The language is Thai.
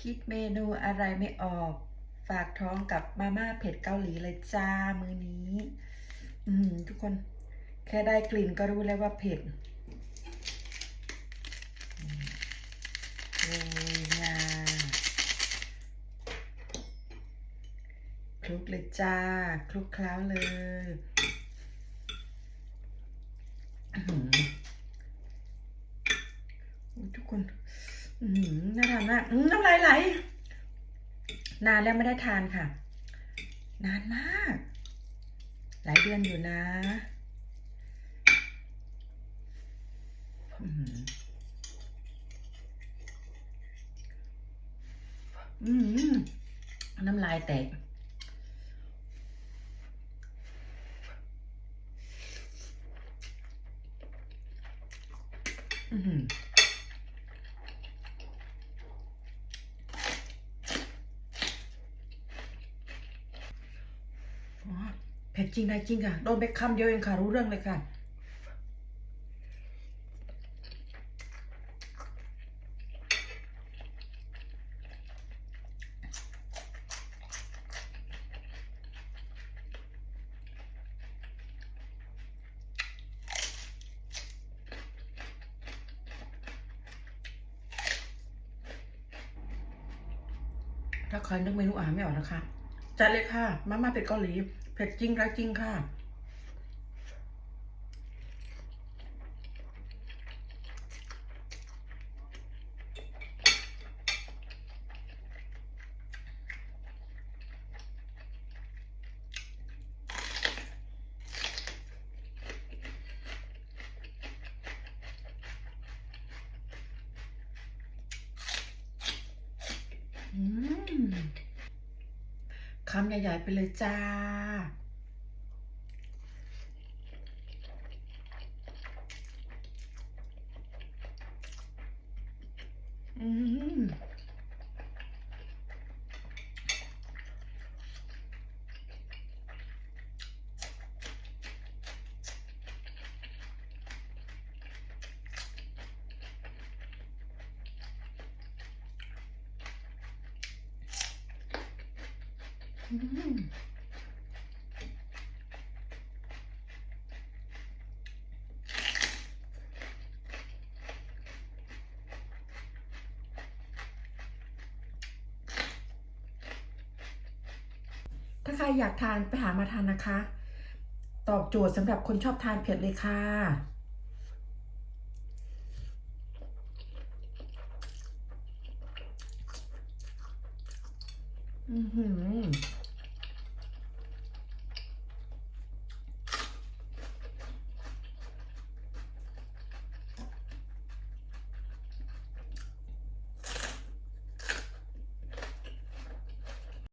คิดเมนูอะไรไม่ออก ฝากท้องกับมาม่าเผ็ดเกาหลีเลยจ้ามือนี้ อืมทุกคน แค่ได้กลิ่นก็รู้แล้วว่าเผ็ดอืมโรยงาคลุกเลยจ้า คลุกเคล้าเลยทุกคน น่าทานมากน้ำลายไหล นานแล้วไม่ได้ทานค่ะ นานมาก หลายเดือนอยู่นะอืมน้ำลายแตกอืมอ๋อเผ็ดจริงได้จริงค่ะ โดนไปคำเดียวเองค่ะ รู้เรื่องเลยค่ะ ถ้าใครนึกเมนูอาหารไม่ออกนะคะ จัดเลยค่ะ มาม่าเป็ดเกาหลี เผ็ดจริงไรจริงค่ะ อืม คำใหญ่ๆไปเลยจ้า อืมอืม ถ้าใครอยากทานไปหามาทานนะคะ ตอบโจทย์สำหรับคนชอบทานเผ็ดเลยค่ะอือหือ